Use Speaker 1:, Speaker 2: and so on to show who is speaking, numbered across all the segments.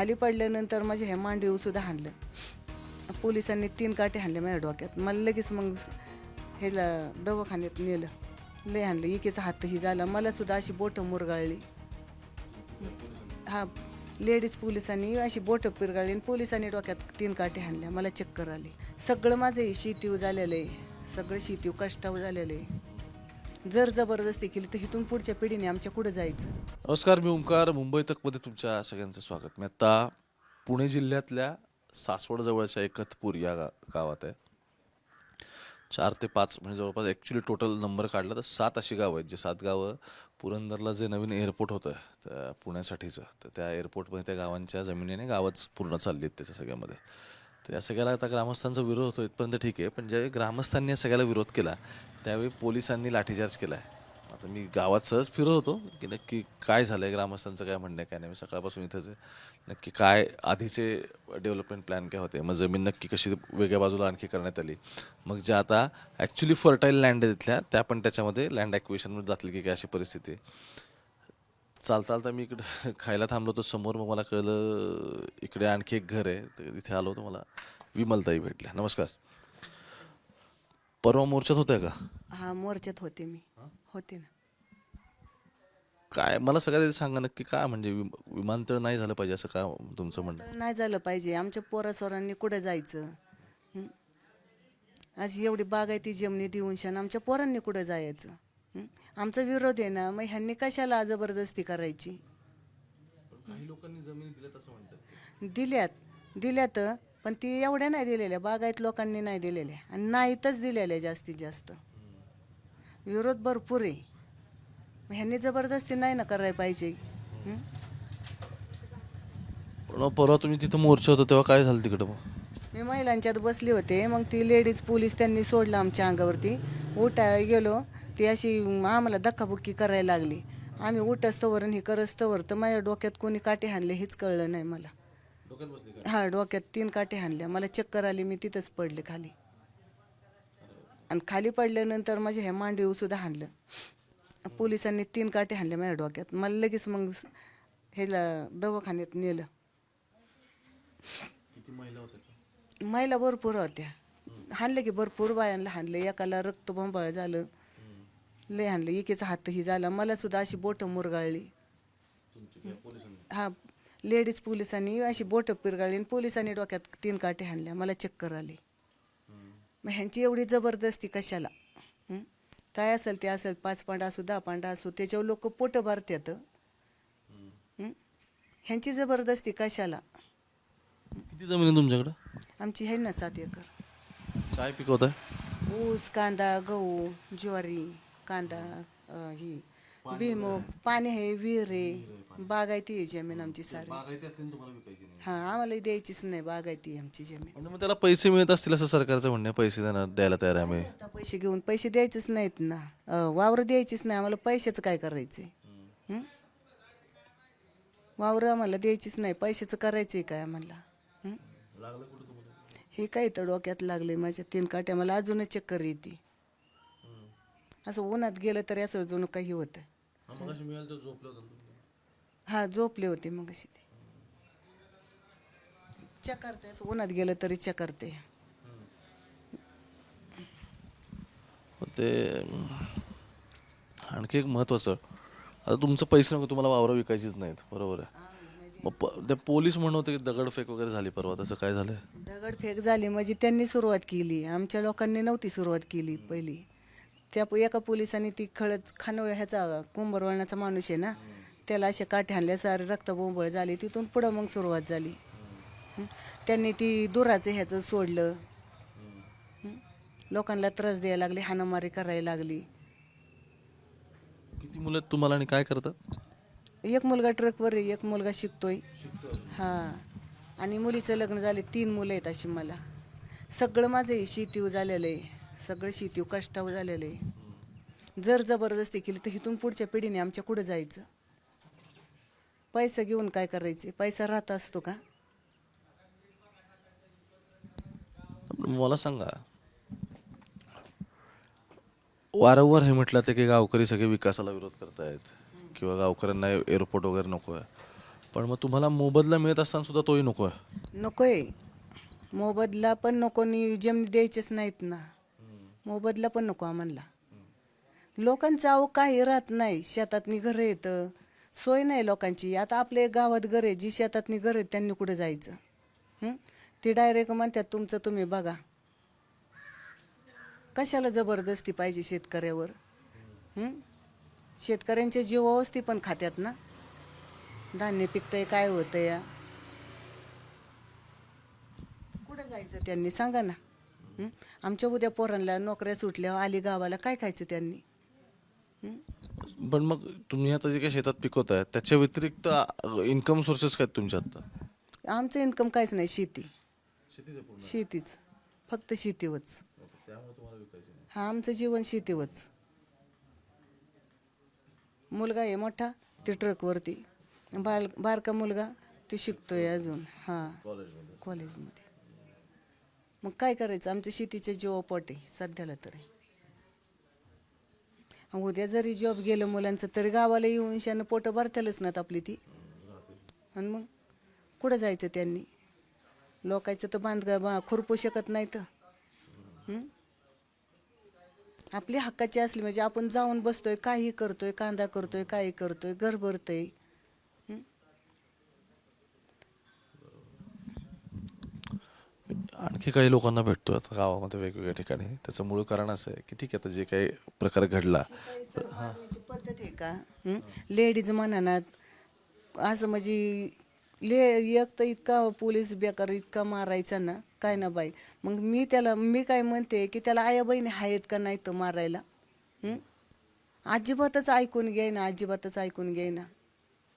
Speaker 1: खाली पडल्यानंतर माझ्या हे मांडीवसुद्धा हाणलं. पोलिसांनी तीन काटे हाणले माझ्या डोक्यात. मला लगेच मग ह्याला दवाखान्यात नेलं. लय हाणलं. एकेचा हातही झाला. मलासुद्धा अशी बोटं मुरगाळली. हा लेडीज पोलिसांनी अशी बोटं पिरगाळली आणि पोलिसांनी डोक्यात तीन काटे हाणल्या. मला चक्कर आली. सगळं माझं शेतीव झालेलं आहे. सगळं शेतीव कष्टाव झालेलं आहे. जर जबरदस्ती केली तर इथून पुढच्या पिढीने आमच्या कुठं जायचं?
Speaker 2: नमस्कार मी ओंकार मुंबई तकमध्ये तुमच्या सगळ्यांचं स्वागत. मी आता पुणे जिल्ह्यातल्या सासवड जवळच्या एकतपूर या गा गावात आहे. चार ते पाच म्हणजे जवळपास ॲक्च्युली टोटल नंबर काढला तर सात अशी गावं आहेत. जे सात गावं पुरंदरला जे नवीन एअरपोर्ट होतं त्या पुण्यासाठीचं. तर त्या एअरपोर्टमध्ये त्या गावांच्या जमिनीने गावच पूर्ण चालली आहेत त्याच्या सगळ्यामध्ये. तर या सगळ्याला आता ग्रामस्थांचा विरोध होतो इथपर्यंत ठीक आहे पण ज्यावेळी ग्रामस्थांनी या सगळ्याला विरोध केला त्यावेळी पोलिसांनी लाठीचार्ज केला आहे आता मी गावात सहज फिरत होतो की नक्की काय झालं आहे ग्रामस्थांचं काय म्हणणं आहे काय नाही मी सकाळपासून इथंच आहे. नक्की काय आधीचे डेव्हलपमेंट प्लॅन काय होते? मग जमीन नक्की कशी वेगळ्या बाजूला आणखी करण्यात आली? मग ज्या आता ॲक्च्युली फर्टाईल लँड आहे तिथल्या त्या पण त्याच्यामध्ये लँड ॲक्विशनमध्ये जातील की काय अशी परिस्थिती आहे. चालता चालता मी इकडे खायला थांबलो होतो समोर. मग मला कळलं इकडे आणखी एक घर आहे. तर तिथे आलो होतो मला. विमलताई भेटल्या. नमस्कार. परवा मोर्चात होत्या का?
Speaker 1: हा मोर्चात होते मी. होते ना.
Speaker 2: काय? मला सगळ्यात सांगा नक्की काय म्हणजे विम- विमानतळ नाही झालं पाहिजे असं काय तुमचं म्हणणं?
Speaker 1: तर नाही झालं पाहिजे. आमच्या पोरासोरांनी कुठं जायचं? हं? अशी एवढी बागायती जमिनी देऊन शान आमच्या पोरांनी कुठं जायचं? आमचा विरोध आहे ना मग ह्यांनी कशाला जबरदस्ती करायची? दिल्यात दिल्यात. पण ती एवढ्या नाही दिलेल्या. बागायत लोकांनी नाही दिलेल्या. आणि नाहीतच दिलेल्या जास्तीत जास्त. विरोध भरपूर आहे. मग ह्यांनी जबरदस्ती नाही ना करायला पाहिजे. हं?
Speaker 2: मग परवा तुम्ही तिथं मोर्चा होता तेव्हा काय झालं तिकडं मग?
Speaker 1: मी महिलांच्यात बसले होते. मग ती लेडीज पोलीस त्यांनी सोडलं आमच्या अंगावरती. उठायला गेलो. ती अशी आम्हाला धक्काबुक्की करायला लागली. आम्ही उठस्तवर हे करस्तवर तर माझ्या डोक्यात कोणी काटे हाणले हेच कळलं नाही मला. हा डोक्यात तीन काटे हाणल्या. मला चक्कर आली मी तिथंच पडले खाली. आणि खाली पडल्यानंतर माझ्या ह्या मांडीवर सुद्धा हाणलं. पोलिसांनी तीन काटे हाणले माझ्या डोक्यात. मला लगेच मग ह्याला दवाखान्यात नेलं. महिला भरपूर होत्या. हाणले की भरपूर बायांना हाणले. एकाला रक्तबंबाळ झालं. लय हाणलं. एकेचा हातही झाला. मला सुद्धा अशी बोटं मुरगाळली. हा लेडीज पोलिसांनी अशी बोटं पिरगाळली आणि पोलिसांनी डोक्यात तीन काटे हाणल्या. मला चक्कर आली. मग ह्यांची एवढी जबरदस्ती कशाला? हं? काय असेल ते असेल. पाच पांडा असू दहा पांडा असू त्याच्यावर लोक पोटं भरतात. हं? ह्यांची जबरदस्ती कशाला?
Speaker 2: किती जमीन आहे तुमच्याकडं?
Speaker 1: आमची आहे ना सात एकर.
Speaker 2: काय पिकवत आहे
Speaker 1: ऊस कांदा गहू ज्वारी कांदा अं, ही. भुईमुग पाणी आहे विहीर आहे बागायती आहे जमीन आमची सारी. हा आम्हाला द्यायचीच नाही बागायती आहे आमची जमीन.
Speaker 2: म्हणजे मग त्याला पैसे मिळत असतील असं सरकारचं म्हणणं आहे पैसे देणार द्यायला तयार आहे आम्ही?
Speaker 1: आता पैसे घेऊन पैसे द्यायचेच नाहीत ना. अं, वावर द्यायचीच नाही आम्हाला पैशाचं काय करायचंय? हं? वावर आम्हाला द्यायचीच नाही पैशाचं करायचंय काय आम्हाला? हं? हे काय तर डोक्यात लागले माझ्या तीन काट्या? मला अजूनच चक्कर येते. असं उन्हात गेलं तरी असं जणू काही होतं. हा झोपले होते मग अशी ते. चक्करते असं उन्हात गेलं तरी चक्करते.
Speaker 2: ते आणखी एक महत्वाचं. आता तुमचं पैसे नको तुम्हाला वावरं विकायचीच नाहीत. बरोबर आहे. मग प ते पोलीस म्हणत होते की दगडफेक वगैरे झाली परवा? तसं काय झालंय?
Speaker 1: दगडफेक झाली. म्हणजे त्यांनी सुरुवात केली. आमच्या लोकांनी नव्हती सुरुवात केली पहिली. त्या प- एका पोलिसांनी ती खळत खानवळ ह्याचा कुंभरवळणाचा माणूस आहे ना त्याला असे काठे आणल्या सारे रक्तबोंबळ झाली. तिथून पुढं मग सुरुवात झाली. हं. त्यांनी ती दुराचं ह्याचं सोडलं. हं. लोकांना त्रास द्यायला लागली हाणामारी करायला लागली.
Speaker 2: किती मुलं आहेत तुम्हाला आणि काय करतात?
Speaker 1: एक मुलगा ट्रकवर आहे एक मुलगा शिकतोय. हा. आणि मुलीचं लग्न झाले तीन मुलं आहेत अशी मला. सगळं माझं आहे शेतीव झालेलं आहे. सगळं शेतीव कष्टावर झालेलं आहे. जर जबरदस्ती केली तर इथून पुढच्या पिढीने आमच्या कुठं जायचं? पैसा घेऊन काय करायचे? पैसा राहत असतो का?
Speaker 2: मला सांगा. वारंवार हे म्हटलं ते की गावकरी सगळे विकासाला विरोध करतायत. किंवा गावकऱ्यांना एअरपोर्ट वगैरे नको आहे पण मग तुम्हाला मोबदला मिळत असताना सुद्धा तोही नको आहे
Speaker 1: नकोय. मोबदला पण नको नियोजन द्यायचेच नाहीत ना. मोबदला पण नको आम्हाला. लोकांचं अहो काही राहत नाही. शेतातनी घरं येतं. सोय नाही लोकांची. आता आपले गावात घर आहे. जी शेतातनी घर आहेत त्यांनी कुठं जायचं? हं? ते डायरेक्ट म्हणतात तुमचं तुम्ही बघा. कशाला जबरदस्ती पाहिजे शेतकऱ्यावर? हं? शेतकऱ्यांच्या जीवावस्ती पण खात्यात ना. धान्य पिकतंय काय होतंय? या कुठं जायचं त्यांनी? सांगा ना. हं? आमच्या उद्या पोरांना नोकऱ्या सुटल्या आली गावाला काय खायचं त्यांनी?
Speaker 2: पण मग तुम्ही आता जे काही शेतात पिकवताय त्याच्या व्यतिरिक्त इन्कम सोर्सेस काय आहेत तुमच्या आता?
Speaker 1: आमचं इन्कम काहीच नाही शेती. शेतीच फक्त शेतीवच हा आमचं जीवन शेतीवच मुलगा आहे मोठा ते ट्रकवरती बाल बारका मुलगा ते शिकतोय अजून. हा. कॉलेजमध्ये मग काय करायचं? आमच्या शेतीच्या जीवा आहे सध्याला तरी उद्या जरी जॉब गेलं मुलांचं तरी गावाला येऊन शानं पोटं भरतालच नात आपली ती. आणि मग कुठं जायचं त्यांनी? लोकांचं तर बांधगा बा खुरपू शकत नाही तर आपली हक्काची असली म्हणजे आपण जाऊन बसतोय काही करतोय कांदा करतोय काही करतोय घर भरतोय.
Speaker 2: आणखी काही लोकांना भेटतो आता गावामध्ये वेगवेगळ्या ठिकाणी. त्याचं मूळ कारण असं आहे की ठीक आहे आता जे काही प्रकार घडला
Speaker 1: पद्धत आहे का? लेडीज म्हणानात असं म्हणजे ले एक तर इतका पोलीस बेकार इतका मारायचा ना. काय ना बाई? मग मी त्याला मी काय म्हणते की त्याला आया बहिणी आहेत का नाही तर मारायला? अजिबातच ऐकून घ्यायना अजिबातच ऐकून घ्यायना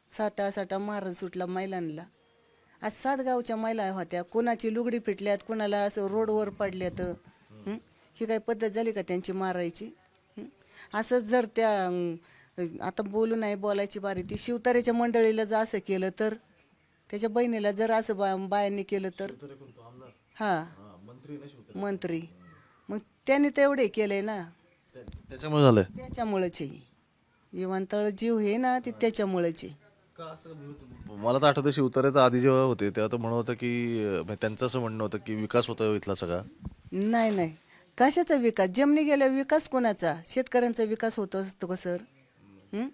Speaker 1: साटा साटा मारत सुटला मैलांना आज सात गावच्या महिला होत्या. कोणाची लुगडी फिटल्यात कोणाला असं रोडवर पडल्यात. ही? काय पद्धत झाली का त्यांची मारायची? असंच जर त्या आता बोलू नाही बोलायची बारी. ती शिवतारेच्या मंडळीला जर असं केलं तर? त्याच्या बहिणीला जर असं बा बायांनी केलं तर? हा. मंत्री मग त्यांनी तेवढे केले ना.
Speaker 2: त्याच्यामुळे झालंय.
Speaker 1: त्याच्यामुळेच आहे. विमानतळ जीव हे ना ते त्याच्यामुळेच आहे.
Speaker 2: मला तर आठवतं शिवतारेचं आधी जेव्हा होते तेव्हा तर म्हणत होतं की म्हणजे त्यांचं असं म्हणणं होतं की विकास होतोय इथला सगळा.
Speaker 1: नाही नाही. कशाचा विकास? जमनी गेल्यावर विकास कोणाचा? शेतकऱ्यांचा विकास होत असतो का सर? हं?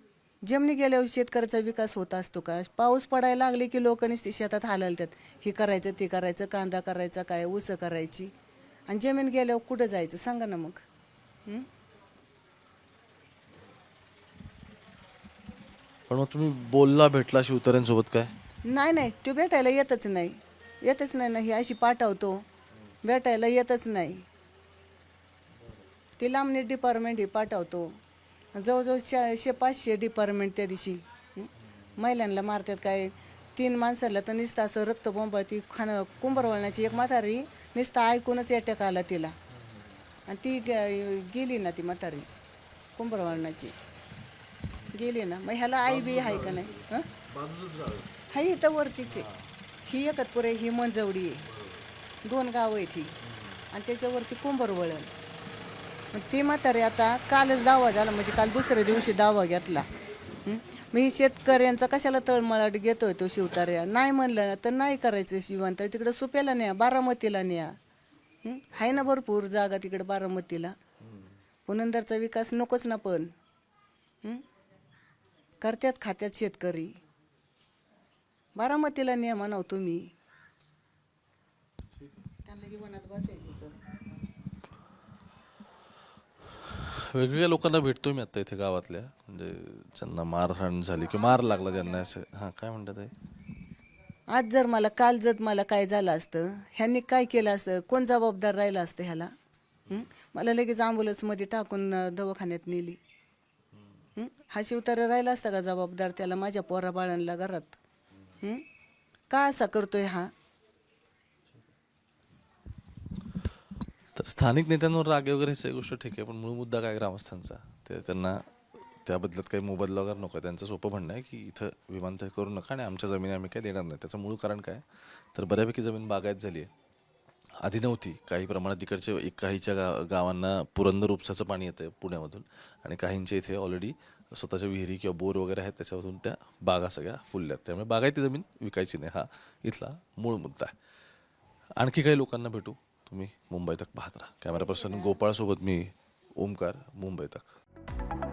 Speaker 1: जमनी गेल्यावर शेतकऱ्याचा विकास होत असतो का? पाऊस पडायला लागले की लोक नुसते शेतात हालतात हे करायचं ते करायचं कांदा करायचा काय ऊस करायची? आणि जमीन गेल्यावर कुठं जायचं? सांगा ना मग?
Speaker 2: पण मग तुम्ही बोलला भेटला शिवतारेंसोबत काय?
Speaker 1: नाही नाही. तो भेटायला येतच नाही. येतच नाही ना. ही अशी पाठवतो. भेटायला येतच नाही. ती लांबणी डिपार्टमेंट ही पाठवतो. जवळजवळ शे शे पाचशे डिपार्टमेंट त्या दिवशी. महिलांना मारतात काय? तीन माणसाला तर नुसतं असं रक्त बोंबळती खाणं कुंभरवळण्याची एक म्हातारी नुसतं ऐकूनच अटॅक आला तिला. आणि ती गेली ना ती म्हातारी कुंभरवळणाची. गेली ना मग ह्याला आई बी आहे का नाही? हं? हा इथं वरतीचे. ही एकतपुरे आहे ही मंजवडी आहे. दोन गावं आहेत ही. आणि त्याच्यावरती कुंभरवळण. मग ती म्हातारी आता कालच दावा झाला म्हणजे काल दुसऱ्या दिवशी दावा घेतला. मी शेतकऱ्यांचा कशाला तळमळाट घेतोय तो शिवतार्या नाही म्हणलं ना तर नाही करायचं शिवंतर तिकडं सुप्याला न्या बारामतीला न्या. आहे ना भरपूर जागा तिकडे बारामतीला. पुनंदरचा विकास नकोच ना पण. करत्यात खात्यात शेतकरी. बारामतीला न्या म्हणाव तुम्ही. त्यांना जीवनात बसायचं तर
Speaker 2: वेगवेगळ्या लोकांना भेटतो मी आता इथे गावातल्या. म्हणजे ज्यांना मारहाण झाली किंवा मार लागला ज्यांना असं. हां काय म्हणतात आहे
Speaker 1: आज जर मला काल जर मला काय झालं असतं ह्यांनी काय केलं असतं कोण जबाबदार राहिलं असतं ह्याला? हं? मला लगेच ॲम्ब्युलन्समध्ये टाकून अं, दवाखान्यात नेली. हं? हा शिवतारा राहिला असता का जबाबदार त्याला माझ्या पोरा बाळांना घरात? हं? का असा करतोय हा?
Speaker 2: तर स्थानिक नेत्यांवर रागे वगैरे सगळी गोष्ट ठीक आहे पण मूळ मुद्दा काय ग्रामस्थांचा? ते त्यांना त्याबदल्यात काही मोबदला वगैरे नको त्यांचं सोपं म्हणणं आहे की इथं विमानतळ करू नका आणि आमच्या जमिनी आम्ही काही देणार नाही. त्याचं मूळ कारण काय? तर बऱ्यापैकी जमीन बागायत झाली आहे. आधी नव्हती. काही प्रमाणात तिकडचे एक काहीच्या गा गावांना पुरंदर उपसाचं पाणी येतं पुण्यामधून आणि काहींच्या इथे ऑलरेडी स्वतःच्या विहिरी किंवा बोर वगैरे आहेत त्याच्यामधून त्या बागा सगळ्या फुलल्यात त्यामुळे बागायती जमीन विकायची नाही. हा इथला मूळ मुद्दा आहे. आणखी काही लोकांना भेटू? तुम्ही मुंबई तक पाहत राहा. कॅमेरा पर्सन गोपाळसोबत मी ओमकार मुंबई तक